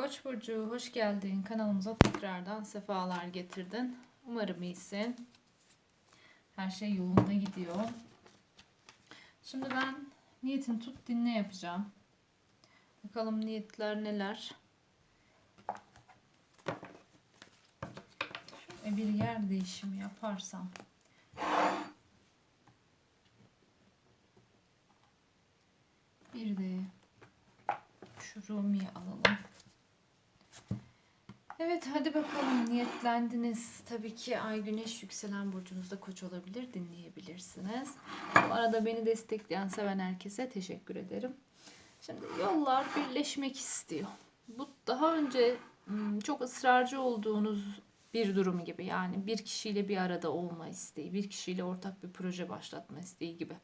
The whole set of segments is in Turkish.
Koç burcu hoş geldin. Kanalımıza tekrardan sefalar getirdin. Umarım iyisin. Her şey yolunda gidiyor. Şimdi ben niyetini tut dinle yapacağım. Bakalım niyetler neler. Şöyle bir yer değişimi yaparsam. Bir de şu Rumi'yi alalım. Evet hadi bakalım niyetlendiniz. Tabii ki ay güneş yükselen burcunuzda koç olabilir dinleyebilirsiniz. Bu arada beni destekleyen seven herkese teşekkür ederim. Şimdi yollar birleşmek istiyor. Bu daha önce hmm, çok ısrarcı olduğunuz bir durum gibi. Yani bir kişiyle bir arada olma isteği, bir kişiyle ortak bir proje başlatma isteği gibi.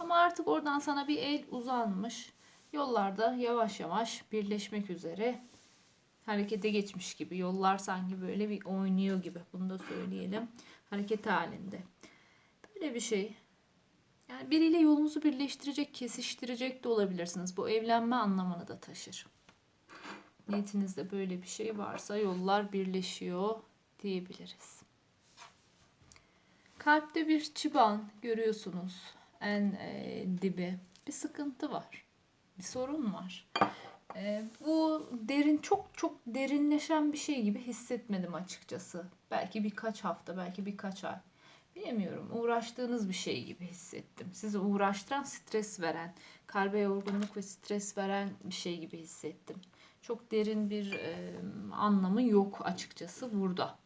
Ama artık oradan sana bir el uzanmış. Yollarda yavaş yavaş birleşmek üzere harekete geçmiş gibi. Yollar sanki böyle bir oynuyor gibi. Bunu da söyleyelim. Hareket halinde. Böyle bir şey. Yani biriyle yolunuzu birleştirecek, kesiştirecek de olabilirsiniz. Bu evlenme anlamını da taşır. Niyetinizde böyle bir şey varsa yollar birleşiyor diyebiliriz. Kalpte bir çıban görüyorsunuz en e, dibi. Bir sıkıntı var. Bir sorun var. E, bu derin çok çok derinleşen bir şey gibi hissetmedim açıkçası. Belki birkaç hafta, belki birkaç ay. Bilemiyorum. Uğraştığınız bir şey gibi hissettim. Sizi uğraştıran, stres veren, kalbe yorgunluk ve stres veren bir şey gibi hissettim. Çok derin bir e, anlamı yok açıkçası burada.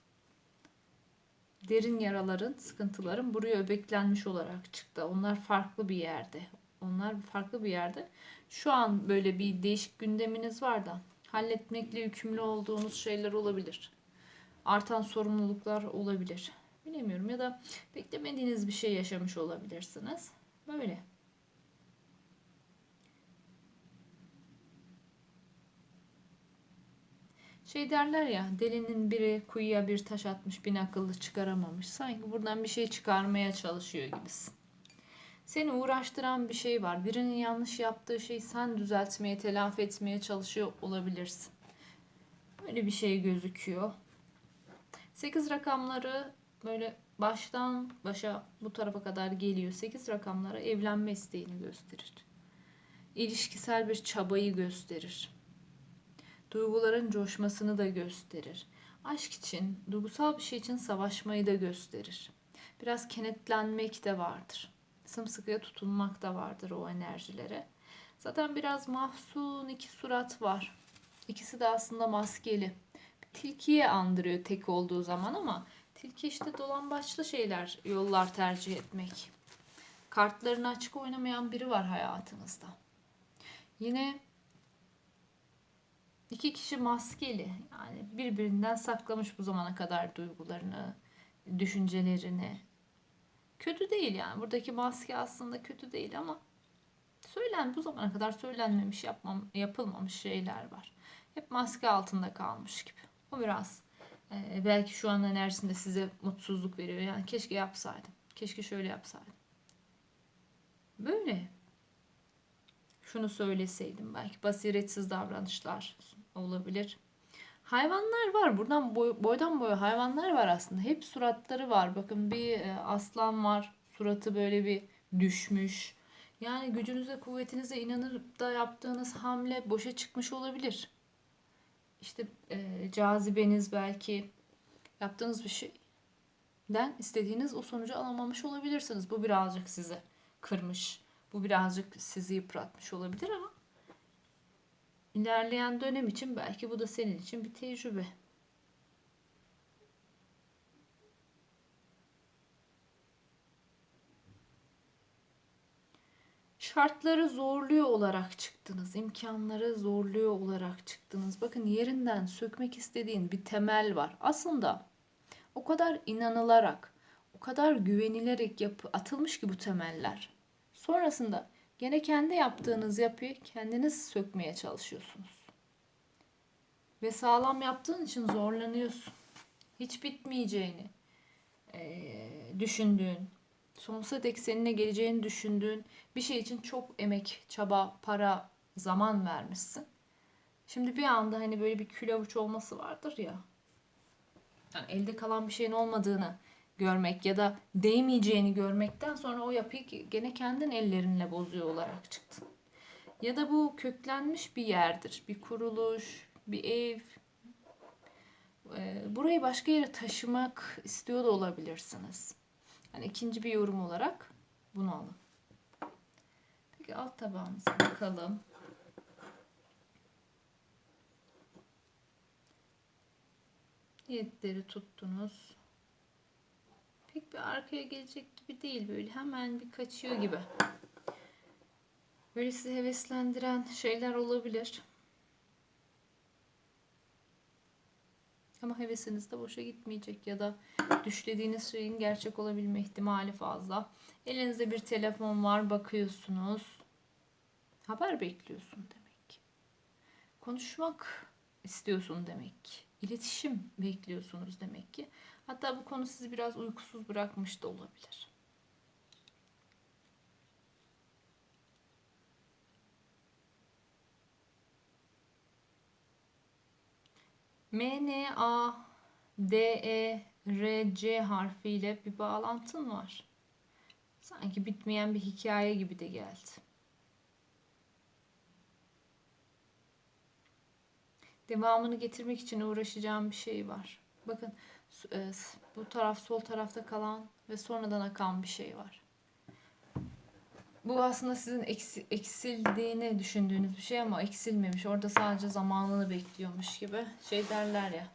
Derin yaraların, sıkıntıların buraya öbeklenmiş olarak çıktı. Onlar farklı bir yerde. Onlar farklı bir yerde. Şu an böyle bir değişik gündeminiz var da halletmekle yükümlü olduğunuz şeyler olabilir. Artan sorumluluklar olabilir. Bilemiyorum ya da beklemediğiniz bir şey yaşamış olabilirsiniz. Böyle. Şey derler ya delinin biri kuyuya bir taş atmış bin akıllı çıkaramamış. Sanki buradan bir şey çıkarmaya çalışıyor gibisin. Seni uğraştıran bir şey var. Birinin yanlış yaptığı şeyi sen düzeltmeye, telafi etmeye çalışıyor olabilirsin. Böyle bir şey gözüküyor. 8 rakamları böyle baştan başa bu tarafa kadar geliyor. 8 rakamları evlenme isteğini gösterir. İlişkisel bir çabayı gösterir. Duyguların coşmasını da gösterir. Aşk için, duygusal bir şey için savaşmayı da gösterir. Biraz kenetlenmek de vardır. Sımsıkıya tutunmak da vardır o enerjilere. Zaten biraz mahzun iki surat var. İkisi de aslında maskeli. Tilkiye andırıyor tek olduğu zaman ama tilki işte dolambaçlı şeyler, yollar tercih etmek. Kartlarını açık oynamayan biri var hayatınızda. Yine iki kişi maskeli. Yani birbirinden saklamış bu zamana kadar duygularını, düşüncelerini. Kötü değil yani. Buradaki maske aslında kötü değil ama söylen bu zamana kadar söylenmemiş, yapmam, yapılmamış şeyler var. Hep maske altında kalmış gibi. O biraz e, belki şu an enerjisinde size mutsuzluk veriyor. Yani keşke yapsaydım. Keşke şöyle yapsaydım. Böyle. Şunu söyleseydim belki basiretsiz davranışlar olabilir. Hayvanlar var. Buradan boy, boydan boya hayvanlar var aslında. Hep suratları var. Bakın bir e, aslan var. Suratı böyle bir düşmüş. Yani gücünüze, kuvvetinize inanıp da yaptığınız hamle boşa çıkmış olabilir. İşte e, cazibeniz belki yaptığınız bir şeyden istediğiniz o sonucu alamamış olabilirsiniz. Bu birazcık sizi kırmış. Bu birazcık sizi yıpratmış olabilir ama ilerleyen dönem için belki bu da senin için bir tecrübe. Şartları zorluyor olarak çıktınız. imkanları zorluyor olarak çıktınız. Bakın yerinden sökmek istediğin bir temel var. Aslında o kadar inanılarak, o kadar güvenilerek yapı atılmış ki bu temeller. Sonrasında Gene kendi yaptığınız yapıyı kendiniz sökmeye çalışıyorsunuz. Ve sağlam yaptığın için zorlanıyorsun. Hiç bitmeyeceğini e, düşündüğün, sonsuza dek seninle geleceğini düşündüğün bir şey için çok emek, çaba, para, zaman vermişsin. Şimdi bir anda hani böyle bir kül avuç olması vardır ya. Yani elde kalan bir şeyin olmadığını görmek ya da değmeyeceğini görmekten sonra o yapıyı gene kendin ellerinle bozuyor olarak çıktın. Ya da bu köklenmiş bir yerdir. Bir kuruluş, bir ev. Ee, Burayı başka yere taşımak istiyor da olabilirsiniz. Yani ikinci bir yorum olarak bunu alın. Peki alt tabağımıza bakalım. Niyetleri tuttunuz. Pek bir arkaya gelecek gibi değil böyle. Hemen bir kaçıyor gibi. Böyle sizi heveslendiren şeyler olabilir. Ama hevesiniz de boşa gitmeyecek ya da düşlediğiniz şeyin gerçek olabilme ihtimali fazla. Elinizde bir telefon var, bakıyorsunuz. Haber bekliyorsun demek. Konuşmak istiyorsun demek. İletişim bekliyorsunuz demek ki. Hatta bu konu sizi biraz uykusuz bırakmış da olabilir. M, N, A, D, E, R, C harfiyle bir bağlantın var. Sanki bitmeyen bir hikaye gibi de geldi. Devamını getirmek için uğraşacağım bir şey var. Bakın bu taraf sol tarafta kalan ve sonradan akan bir şey var. Bu aslında sizin eksi, eksildiğini düşündüğünüz bir şey ama eksilmemiş. Orada sadece zamanını bekliyormuş gibi. Şey derler ya.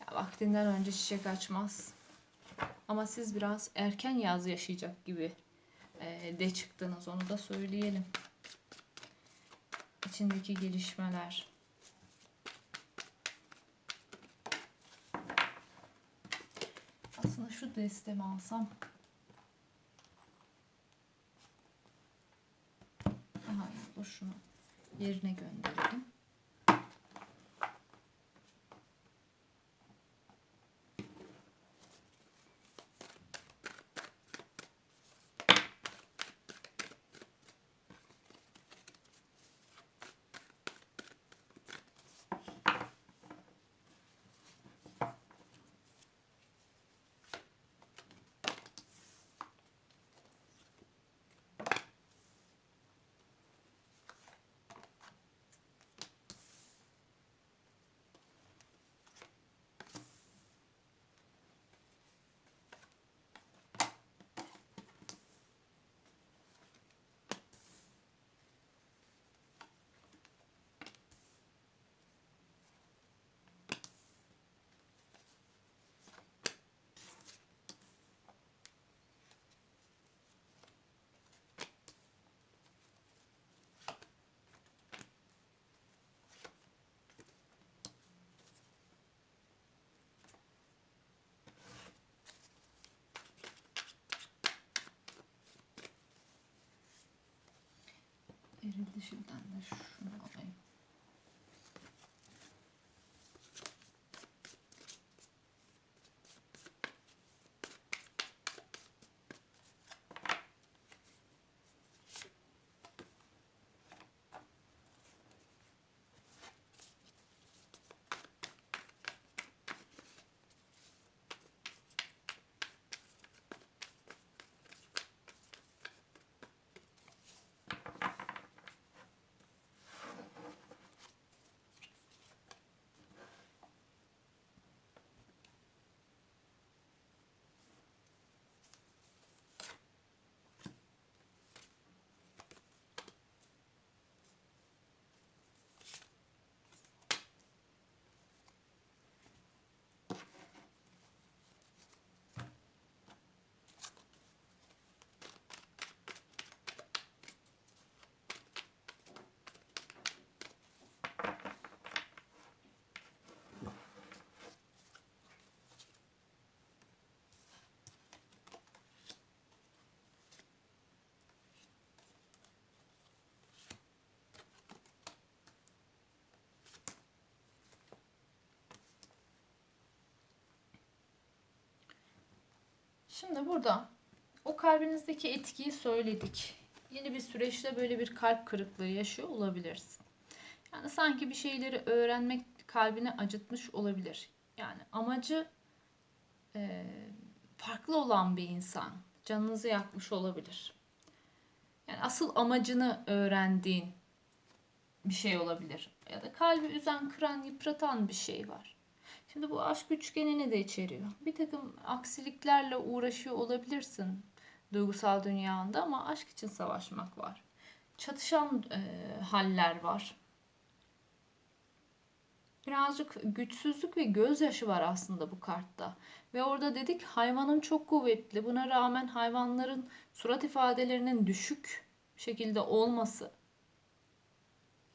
ya vaktinden önce çiçek açmaz. Ama siz biraz erken yaz yaşayacak gibi e, de çıktınız. Onu da söyleyelim. İçindeki gelişmeler. Aslında şu destemi alsam Aha dur şunu yerine gönderelim. Eril dişinden de şunu alayım. Şimdi burada o kalbinizdeki etkiyi söyledik. Yeni bir süreçte böyle bir kalp kırıklığı yaşıyor olabilirsin. Yani sanki bir şeyleri öğrenmek kalbini acıtmış olabilir. Yani amacı e, farklı olan bir insan. Canınızı yakmış olabilir. Yani asıl amacını öğrendiğin bir şey olabilir. Ya da kalbi üzen, kıran, yıpratan bir şey var. Şimdi bu aşk üçgenini de içeriyor. Bir takım aksiliklerle uğraşıyor olabilirsin duygusal dünyanda ama aşk için savaşmak var. Çatışan e, haller var. Birazcık güçsüzlük ve gözyaşı var aslında bu kartta. Ve orada dedik hayvanın çok kuvvetli. Buna rağmen hayvanların surat ifadelerinin düşük şekilde olması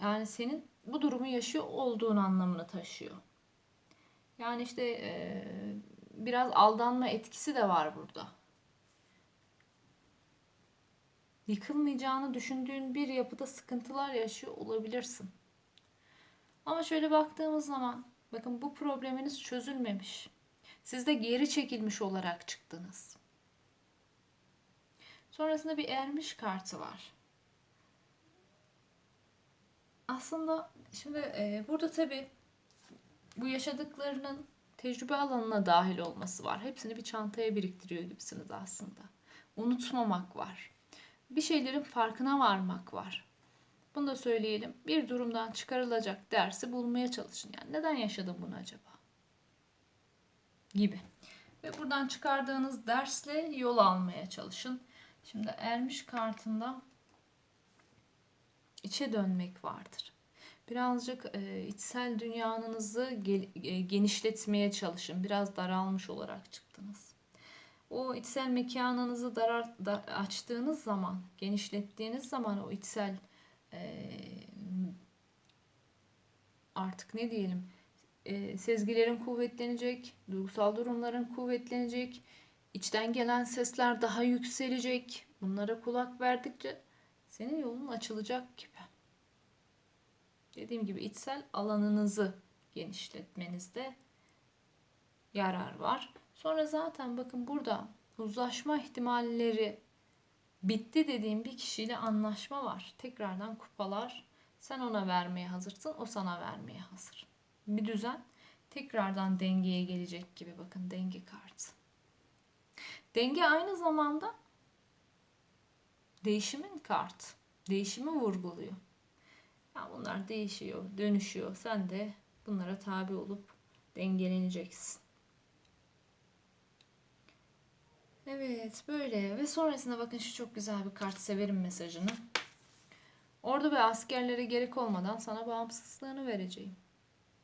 yani senin bu durumu yaşıyor olduğun anlamını taşıyor. Yani işte e, biraz aldanma etkisi de var burada. Yıkılmayacağını düşündüğün bir yapıda sıkıntılar yaşıyor olabilirsin. Ama şöyle baktığımız zaman bakın bu probleminiz çözülmemiş. Siz de geri çekilmiş olarak çıktınız. Sonrasında bir ermiş kartı var. Aslında şimdi e, burada tabii bu yaşadıklarının tecrübe alanına dahil olması var. Hepsini bir çantaya biriktiriyor gibisiniz aslında. Unutmamak var. Bir şeylerin farkına varmak var. Bunu da söyleyelim. Bir durumdan çıkarılacak dersi bulmaya çalışın. Yani neden yaşadım bunu acaba? Gibi. Ve buradan çıkardığınız dersle yol almaya çalışın. Şimdi ermiş kartında içe dönmek vardır. Birazcık e, içsel dünyanızı gel, e, genişletmeye çalışın. Biraz daralmış olarak çıktınız. O içsel mekanınızı darar, da, açtığınız zaman, genişlettiğiniz zaman o içsel e, artık ne diyelim e, sezgilerin kuvvetlenecek, duygusal durumların kuvvetlenecek, içten gelen sesler daha yükselecek. Bunlara kulak verdikçe senin yolun açılacak gibi. Dediğim gibi içsel alanınızı genişletmenizde yarar var. Sonra zaten bakın burada uzlaşma ihtimalleri bitti dediğim bir kişiyle anlaşma var. Tekrardan kupalar sen ona vermeye hazırsın, o sana vermeye hazır. Bir düzen tekrardan dengeye gelecek gibi bakın denge kartı. Denge aynı zamanda değişimin kartı. Değişimi vurguluyor. Ya bunlar değişiyor, dönüşüyor. Sen de bunlara tabi olup dengeleneceksin. Evet böyle ve sonrasında bakın şu çok güzel bir kart severim mesajını. Ordu ve askerlere gerek olmadan sana bağımsızlığını vereceğim.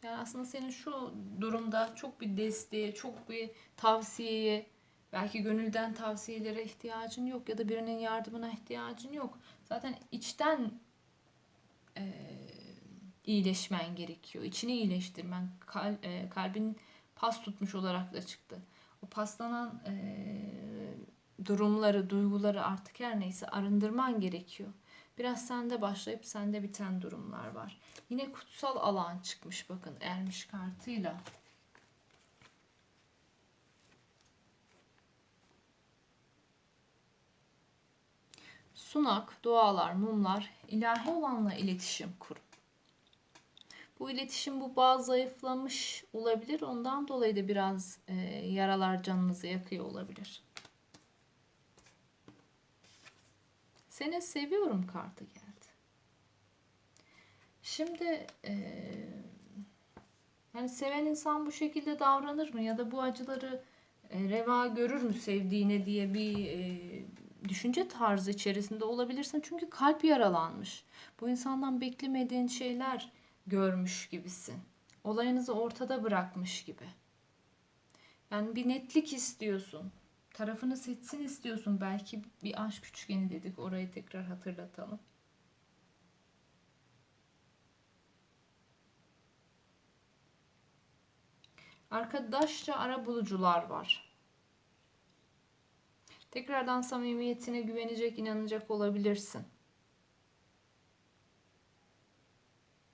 Yani aslında senin şu durumda çok bir desteğe, çok bir tavsiyeye, belki gönülden tavsiyelere ihtiyacın yok ya da birinin yardımına ihtiyacın yok. Zaten içten e, iyileşmen gerekiyor. İçini iyileştirmen, kal, e, kalbin pas tutmuş olarak da çıktı. O paslanan e, durumları, duyguları artık her neyse arındırman gerekiyor. Biraz sende başlayıp sende biten durumlar var. Yine kutsal alan çıkmış bakın ermiş kartıyla. Sunak, dualar, mumlar, ilahi olanla iletişim kurun. Bu iletişim bu bağ zayıflamış olabilir. Ondan dolayı da biraz e, yaralar canınızı yakıyor olabilir. Seni seviyorum kartı geldi. Şimdi e, yani seven insan bu şekilde davranır mı ya da bu acıları e, reva görür mü sevdiğine diye bir e, düşünce tarzı içerisinde olabilirsin. Çünkü kalp yaralanmış. Bu insandan beklemediğin şeyler görmüş gibisin. Olayınızı ortada bırakmış gibi. Yani bir netlik istiyorsun. Tarafını seçsin istiyorsun. Belki bir aşk üçgeni dedik. Orayı tekrar hatırlatalım. Arkadaşça ara bulucular var. Tekrardan samimiyetine güvenecek, inanacak olabilirsin.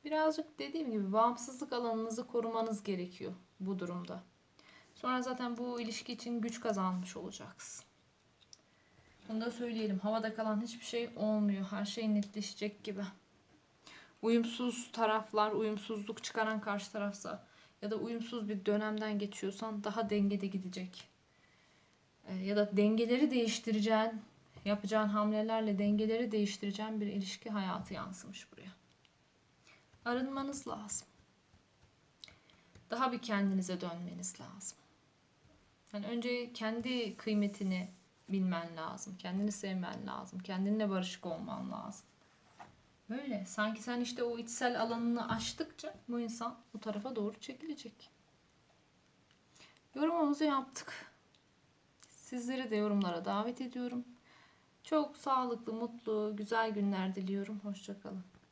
Birazcık dediğim gibi bağımsızlık alanınızı korumanız gerekiyor bu durumda. Sonra zaten bu ilişki için güç kazanmış olacaksın. Bunu da söyleyelim. Havada kalan hiçbir şey olmuyor. Her şey netleşecek gibi. uyumsuz taraflar, uyumsuzluk çıkaran karşı tarafsa ya da uyumsuz bir dönemden geçiyorsan daha dengede gidecek. Ee, ya da dengeleri değiştireceğin, yapacağın hamlelerle dengeleri değiştireceğin bir ilişki hayatı yansımış buraya. Arınmanız lazım. Daha bir kendinize dönmeniz lazım. Yani önce kendi kıymetini bilmen lazım. Kendini sevmen lazım. Kendinle barışık olman lazım. Böyle. Sanki sen işte o içsel alanını aştıkça bu insan bu tarafa doğru çekilecek. Yorumumuzu yaptık. Sizleri de yorumlara davet ediyorum. Çok sağlıklı, mutlu, güzel günler diliyorum. Hoşçakalın.